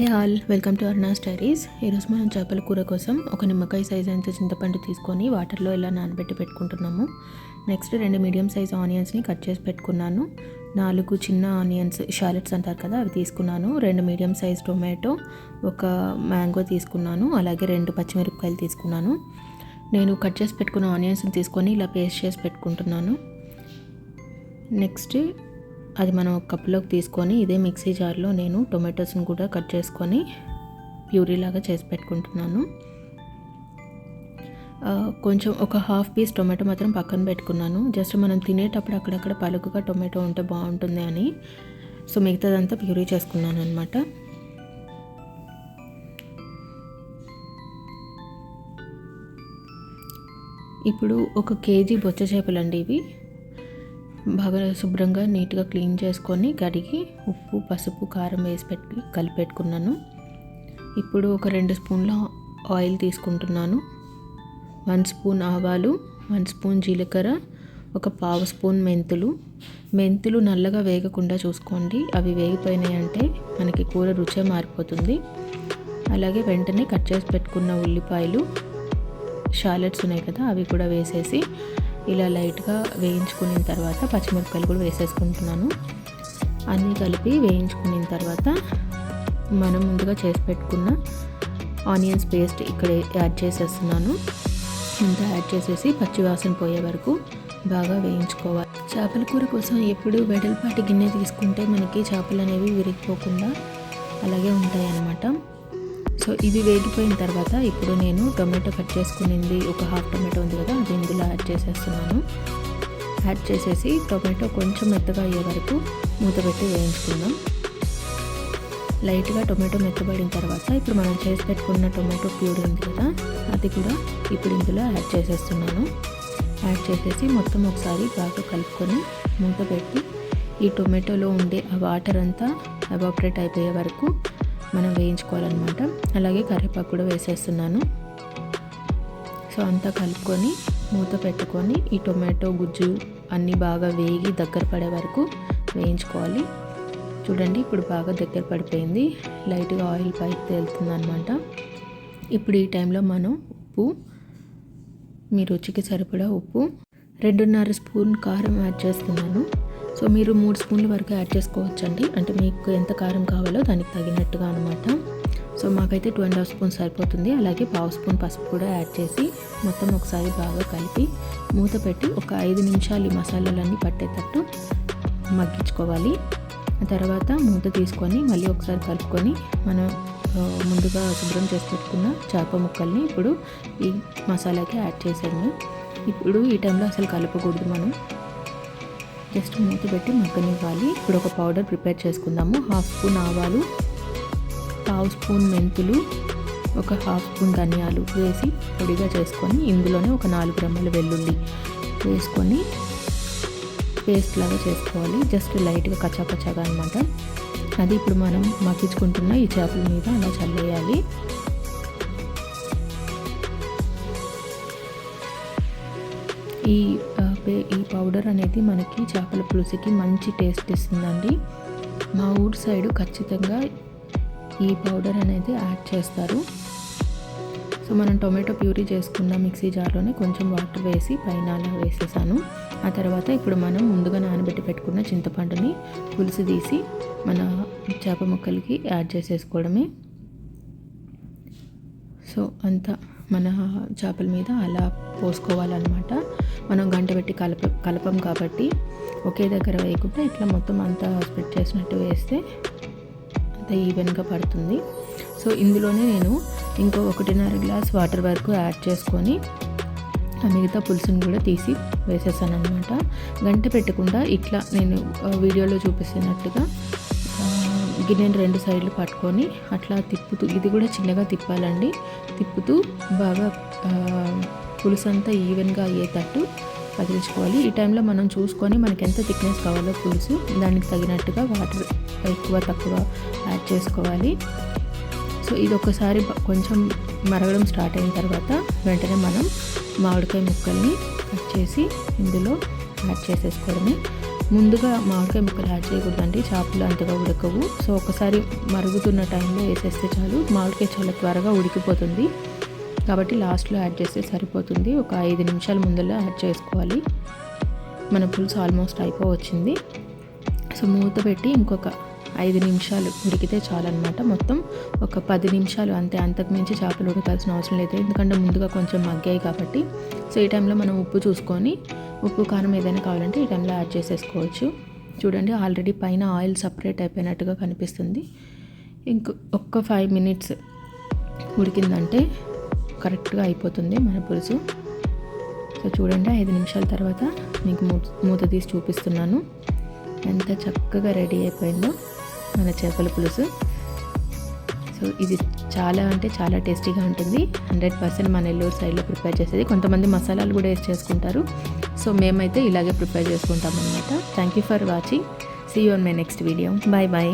Hey all welcome to Arna stories ఈరోజు మనం చేపల కూర కోసం ఒక నిమ్మకాయ సైజ్ అంత చింతపండు తీసుకొని వాటర్లో ఇలా నానబెట్టి పెట్టుకుంటున్నాము. నెక్స్ట్ రెండు మీడియం సైజ్ ఆనియన్స్ని కట్ చేసి పెట్టుకున్నాను. నాలుగు చిన్న ఆనియన్స్ షాలెట్స్ అంటారు కదా అవి తీసుకున్నాను. రెండు మీడియం సైజ్ టొమాటో ఒక మ్యాంగో తీసుకున్నాను. అలాగే రెండు పచ్చిమిరపకాయలు తీసుకున్నాను. నేను కట్ చేసి పెట్టుకున్న ఆనియన్స్ని తీసుకొని ఇలా పేస్ట్ చేసి పెట్టుకుంటున్నాను. నెక్స్ట్ అది మనం ఒక కప్పులోకి తీసుకొని ఇదే మిక్సీ జార్లో నేను టొమాటోస్ని కూడా కట్ చేసుకొని ప్యూరీ లాగా చేసి పెట్టుకుంటున్నాను. కొంచెం ఒక హాఫ్ పీస్ టొమాటో మాత్రం పక్కన పెట్టుకున్నాను. జస్ట్ మనం తినేటప్పుడు అక్కడక్కడ పలుకుగా టొమాటో ఉంటే బాగుంటుంది అని. సో మిగతాదంతా ప్యూరీ చేసుకున్నాను అనమాట ఇప్పుడు ఒక కేజీ బొచ్చ చేపలండి ఇవి. బాగా శుభ్రంగా నీట్గా క్లీన్ చేసుకొని కడిగి ఉప్పు పసుపు కారం వేసి పెట్టి కలిపెట్టుకున్నాను ఇప్పుడు ఒక రెండు స్పూన్ల ఆయిల్ తీసుకుంటున్నాను. వన్ స్పూన్ ఆవాలు వన్ స్పూన్ జీలకర్ర ఒక పావు స్పూన్ మెంతులు. మెంతులు నల్లగా వేగకుండా చూసుకోండి. అవి వేగిపోయినాయి అంటే మనకి కూర రుచే మారిపోతుంది. అలాగే వెంటనే కట్ చేసి పెట్టుకున్న ఉల్లిపాయలు షాలెట్స్ ఉన్నాయి కదా అవి కూడా వేసేసి ఇలా లైట్గా వేయించుకున్న తర్వాత పచ్చిమిరపకాయలు కూడా వేసేసుకుంటున్నాను. అన్నీ కలిపి వేయించుకున్న తర్వాత మనం ముందుగా చేసి పెట్టుకున్న ఆనియన్స్ పేస్ట్ ఇక్కడ యాడ్ చేసేస్తున్నాను. అంతా యాడ్ చేసేసి పచ్చివాసన పోయే వరకు బాగా వేయించుకోవాలి. చేపల కూర కోసం ఎప్పుడు వెడల్పాటి గిన్నె తీసుకుంటే మనకి చేపలు అనేవి విరిగిపోకుండా అలాగే ఉంటాయి అన్నమాట సో ఇది వేగిపోయిన తర్వాత ఇప్పుడు నేను టొమాటో కట్ చేసుకునింది. ఒక హాఫ్ టొమాటో ఉంది కదా అది ఇందులో యాడ్ చేసేస్తున్నాను. యాడ్ చేసేసి టొమాటో కొంచెం మెత్తగా అయ్యే వరకు మూత పెట్టి వేయించుకుందాం. లైట్గా టొమాటో మెత్తబడిన తర్వాత ఇప్పుడు మనం చేసి పెట్టుకున్న టొమాటో ప్యూరీ ఉంది కదా అది కూడా ఇప్పుడు ఇందులో యాడ్ చేసేస్తున్నాను. యాడ్ చేసేసి మొత్తం ఒకసారి బాగా కలుపుకొని మూత పెట్టి ఈ టొమాటోలో ఉండే ఆ వాటర్ అంతా ఎవాపరేట్ అయిపోయే వరకు మనం వేయించుకోవాలన్నమాట. అలాగే కరివేపాకు కూడా వేసేస్తున్నాను. సో అంతా కలుపుకొని మూత పెట్టుకొని ఈ టొమాటో గుజ్జు అన్నీ బాగా వేగి దగ్గర పడే వరకు వేయించుకోవాలి. చూడండి ఇప్పుడు బాగా దగ్గర పడిపోయింది. లైట్గా ఆయిల్ పైకి తేలుతుంది అనమాట ఇప్పుడు ఈ టైంలో మనం ఉప్పు మీ రుచికి సరిపడా ఉప్పు రెండున్నర స్పూన్ కారం యాడ్ చేస్తున్నాను. సో మీరు మూడు స్పూన్ల వరకు యాడ్ చేసుకోవచ్చండి. అంటే మీకు ఎంత కారం కావాలో దానికి తగినట్టుగా అనమాట సో మాకైతే టూ అండ్ హాఫ్ స్పూన్ సరిపోతుంది. అలాగే పావు స్పూన్ పసుపు కూడా యాడ్ చేసి మొత్తం ఒకసారి బాగా కలిపి మూత పెట్టి ఒక ఐదు నిమిషాలు ఈ మసాలాలన్నీ పట్టేటట్టు మగ్గించుకోవాలి. తర్వాత మూత తీసుకొని మళ్ళీ ఒకసారి కలుపుకొని మనం ముందుగా శుభ్రం చేసి పెట్టుకున్న చేప ముక్కల్ని ఇప్పుడు ఈ మసాలాకి యాడ్ చేసాము ఇప్పుడు ఈ టైంలో అసలు కలపకూడదు మనం. జస్ట్ మూత పెట్టి మగ్గనివ్వాలి. ఇప్పుడు ఒక పౌడర్ ప్రిపేర్ చేసుకుందాము. హాఫ్ స్పూన్ ఆవాలు పావు స్పూన్ మెంతులు ఒక హాఫ్ స్పూన్ ధనియాలు వేసి పొడిగా చేసుకొని ఇందులోనే ఒక నాలుగు గ్రాముల వెల్లుల్లి వేసుకొని పేస్ట్ లాగా చేసుకోవాలి. జస్ట్ లైట్గా కచ్చాపచ్చాగా అనమాట అది ఇప్పుడు మనం మగ్గించుకుంటున్న ఈ చేపల మీద అలా చల్లేయాలి. ఈ ఆ, ఈ పౌడర్ అనేది మనకి చేపల పులుసుకి మంచి టేస్ట్ ఇస్తుందండి. మా ఊరు సైడ్ ఖచ్చితంగా ఈ పౌడర్ అనేది యాడ్ చేస్తారు. సో మనం టొమాటో ప్యూరీ చేసుకున్న మిక్సీ జార్లోనే కొంచెం వాటర్ వేసి పైన అలా వేసేసాను. ఆ తర్వాత ఇప్పుడు మనం ముందుగా నానబెట్టి పెట్టుకున్న చింతపండుని పులుసు తీసి మన చేప ముక్కలకి యాడ్ చేసేసుకోవడమే. సో అంతా మన చేపల మీద అలా పోసుకోవాలన్నమాట. మనం గంట పెట్టి కలప కలపం కాబట్టి ఒకే దగ్గర వేయకుండా ఇట్లా మొత్తం అంతా స్ప్రెడ్ చేసినట్టు వేస్తే అంత ఈవెన్గా పడుతుంది. సో ఇందులోనే నేను ఇంకో ఒకటిన్నర గ్లాస్ వాటర్ వరకు యాడ్ చేసుకొని ఆ మిగతా పులుసుని కూడా తీసి వేసేసాను అనమాట గంట పెట్టకుండా ఇట్లా నేను వీడియోలో చూపిస్తున్నట్టుగా గిన్నెను గిన్నెని రెండు సైడ్లు పట్టుకొని అట్లా తిప్పుతూ ఇది కూడా చిన్నగా తిప్పాలండి. తిప్పుతూ బాగా పులుసు అంతా ఈవెన్గా అయ్యేటట్టు కదిలించుకోవాలి ఈ టైంలో మనం చూసుకొని మనకి ఎంత థిక్నెస్ కావాలో పులుసు దానికి తగినట్టుగా వాటర్ ఎక్కువ తక్కువ యాడ్ చేసుకోవాలి. సో ఇది ఒకసారి కొంచెం మరగడం స్టార్ట్ అయిన తర్వాత వెంటనే మనం మామిడికాయ ముక్కల్ని కట్ చేసి ఇందులో యాడ్ చేసేసుకోవడమే. ముందుగా మామిడికాయ ముక్కలు యాడ్ చేయకూడదండి. చేపలు అంతగా ఉడకవు. సో ఒకసారి మరుగుతున్న టైంలో వేసేస్తే చాలు. మామిడికాయ చాలా త్వరగా ఉడికిపోతుంది. కాబట్టి లాస్ట్లో యాడ్ చేస్తే సరిపోతుంది. ఒక ఐదు నిమిషాల ముందులో యాడ్ చేసుకోవాలి. మన పులుసు ఆల్మోస్ట్ అయిపోవచ్చింది. సో మూత పెట్టి ఇంకొక ఐదు నిమిషాలు ఉడికితే చాలన్నమాట. మొత్తం ఒక పది నిమిషాలు అంతే. అంతకుమించి చేపలు ఉడకాల్సిన అవసరం లేదు. ఎందుకంటే ముందుగా కొంచెం మగ్గాయి కాబట్టి. సో ఈ టైంలో మనం ఉప్పు చూసుకొని ఉప్పు కారం ఏదైనా కావాలంటే ఈ టైంలో యాడ్ చేసేసుకోవచ్చు. చూడండి ఆల్రెడీ పైన ఆయిల్ సపరేట్ అయిపోయినట్టుగా కనిపిస్తుంది. ఇంక ఒక్క ఫైవ్ మినిట్స్ ఉడికిందంటే కరెక్ట్గా అయిపోతుంది మన పులుసు. సో చూడండి ఐదు నిమిషాల తర్వాత మీకు మూత తీసి చూపిస్తున్నాను. ఎంత చక్కగా రెడీ అయిపోయిందో మన చేపల పులుసు. సో ఇది చాలా అంటే చాలా టేస్టీగా ఉంటుంది. హండ్రెడ్ పర్సెంట్ మన నెల్లూరు సైడ్లో ప్రిపేర్ చేసేది. కొంతమంది మసాలాలు కూడా వేసి చేసుకుంటారు. సో మేమైతే ఇలాగే ప్రిపేర్ చేసుకుంటాం అనమాట thank you for watching. See you on my next video. Bye bye.